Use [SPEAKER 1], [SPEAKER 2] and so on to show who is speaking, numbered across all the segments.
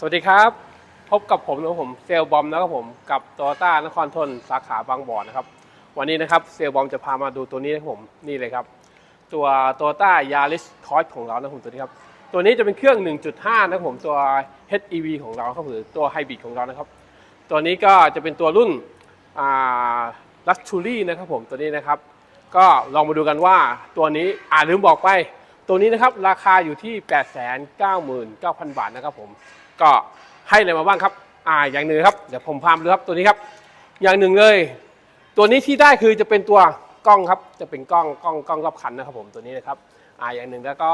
[SPEAKER 1] สวัสดีครับ พบกับผมนะครับผมเซลบอมนะครับผมกับโตโยต้านครทนสาขาบางบ่อนะครับ วันนี้นะครับเซลบอมจะพามาดูตัวนี้นะครับผมนี่เลยครับ ตัวโตโยต้ายาริสคอร์สของเรานะครับผมตัวนี้ครับตัวนี้จะเป็นเครื่อง 1.5 นะครับผมตัว HEV ของเราครับหรือตัวไฮบริดของเรานะครับ ตัวนี้ก็จะเป็นตัวรุ่นลักชูรี่นะครับผมตัวนี้นะครับ ก็ลองมาดูกันว่าตัวนี้อ่าลืมบอกไป ตัวนี้นะครับราคาอยู่ที่ 899,000 บาทนะครับผม ก็ให้อะไรมาบ้างครับ อ่าอย่างหนึ่งครับเดี๋ยวผมพามาดูครับตัวนี้ครับ อย่างหนึ่งเลย ตัวนี้ที่ได้คือจะเป็นตัวกล้องครับ จะเป็นกล้องกล้องกล้องรอบคันนะครับผมตัวนี้นะครับ อ่าอย่างหนึ่งแล้วก็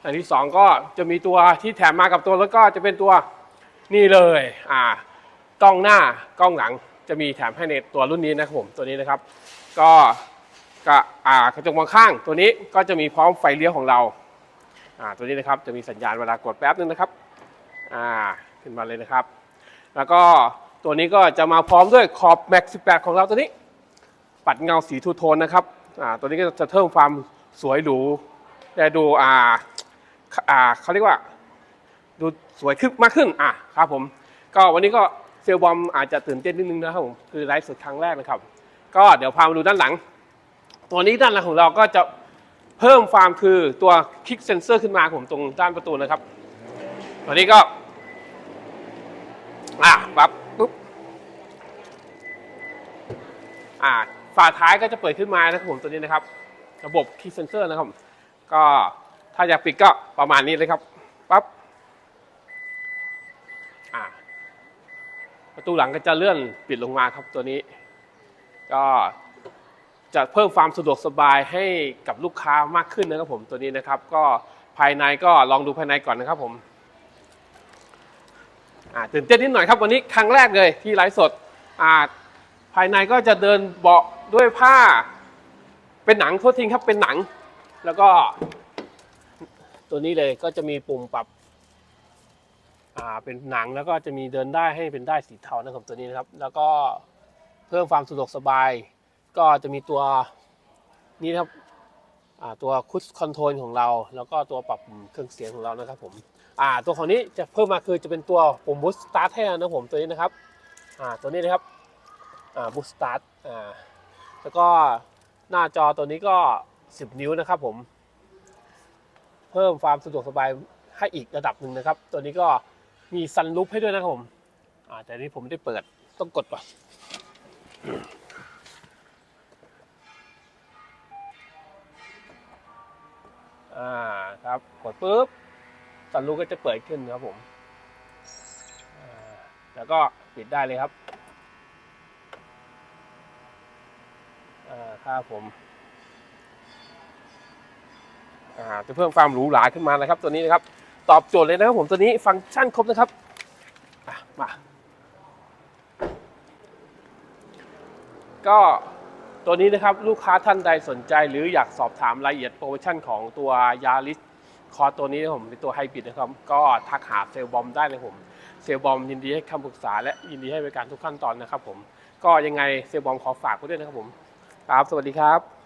[SPEAKER 1] อย่างที่สองก็จะมีตัวที่แถมมากับตัวแล้วก็จะเป็นตัวนี่เลยอ่ากล้องหน้ากล้องหลังจะมีแถมให้ในตัวรุ่นนี้นะครับผมตัวนี้นะครับ ก็ก็อ่ากระจกมองข้างตัวนี้ก็จะมีพร้อมไฟเลี้ยวของเราอ่าตัวนี้นะครับจะมีสัญญาณเวลากดแป๊บนึงนะครับ อ่าขึ้นมาเลยนะครับ แล้วก็ตัวนี้ก็จะมาพร้อมด้วยขอบ Max 18 ของเราตัวนี้ ปัดเงาสีทูโทนนะครับอ่าตัวนี้ก็จะเพิ่มความสวยหรูได้ดูอ่าอ่าเขาเรียกว่า ดูสวยขึ้นมากขึ้นอะครับผม ก็วันนี้ก็เซลบอมอาจจะตื่นเต้นนิดนึงนะครับผมคือไลฟ์สดครั้งแรกนะครับ ก็เดี๋ยวพามาดูด้านหลัง ตัวนี้ด้านหลังของเราก็จะเพิ่มความคือตัวคลิกเซนเซอร์ขึ้นมาผมตรงด้านประตูนะครับ ตัวนี้ก็ อะปั๊บปุ๊บอ่าฝาท้ายก็จะเปิดขึ้นมานะครับผมตัวนี้นะครับ ระบบคลิกเซนเซอร์นะครับ ก็ถ้าอยากปิดก็ประมาณนี้เลยครับปั๊บอ่าประตูหลังก็จะเลื่อนปิดลงมาครับตัวนี้ ก็จะเพิ่มความสะดวกสบายให้กับลูกค้ามากขึ้นนะครับผมตัวนี้นะครับ ก็ภายในก็ลองดูภายในก่อนนะครับผม ตื่นเต้นนิดหน่อยครับวันนี้ครั้งแรกเลยที่ไลฟ์สดอ่าภายในก็จะเดินเบาะด้วยผ้า เป็นหนังโทษทีครับเป็นหนัง แล้วก็ ตัวนี้เลยก็จะมีปุ่มปรับอ่าเป็นหนังแล้วก็จะมีเดินได้ให้เป็นได้สีเทานะครับตัวนี้นะครับ แล้วก็เพิ่มความสะดวกสบาย ก็จะมีตัวนี้นะครับอ่าตัวคุชคอนโทรลของเรา แล้วก็ตัวปรับเครื่องเสียงของเรานะครับผม อ่าตัวของนี้จะเพิ่มมาคือจะเป็นตัวปุ่มบูสต์สตาร์ทให้นะผมตัวนี้นะครับอ่าตัวนี้นะครับอ่าบูสต์สตาร์ทอ่าแล้วก็หน้าจอตัวนี้ก็ 10 นิ้วนะครับผม เพิ่มความสะดวกสบายให้อีกระดับหนึ่งนะครับ ตัวนี้ก็มีซันรูฟให้ด้วยนะครับผมอ่าแต่นี้ผมไม่ได้เปิดต้องกดก่อนอ่าครับกดปุ๊บ ซันรูฟก็จะเปิดขึ้นครับผมแล้วก็ปิดได้เลยครับอ่าครับผมอ่าจะเพิ่มความหรูหราขึ้นมานะครับ ตัวนี้นะครับ ตอบโจทย์เลยนะครับผมตัวนี้ฟังก์ชันครบนะครับมาก็ตัวนี้นะครับลูกค้าท่านใดสนใจหรืออยากสอบถามรายละเอียดโปรโมชั่นของตัวยาริส คอร์ตัวนี้นะครับผมเป็นตัวไฮบริดนะครับ ก็ทักหาเซลบอมได้เลยผม เซลบอมยินดีให้คำปรึกษาและยินดีให้บริการทุกขั้นตอนนะครับผม ก็ยังไงเซลบอมขอฝากไว้ด้วยนะครับผมครับสวัสดีครับ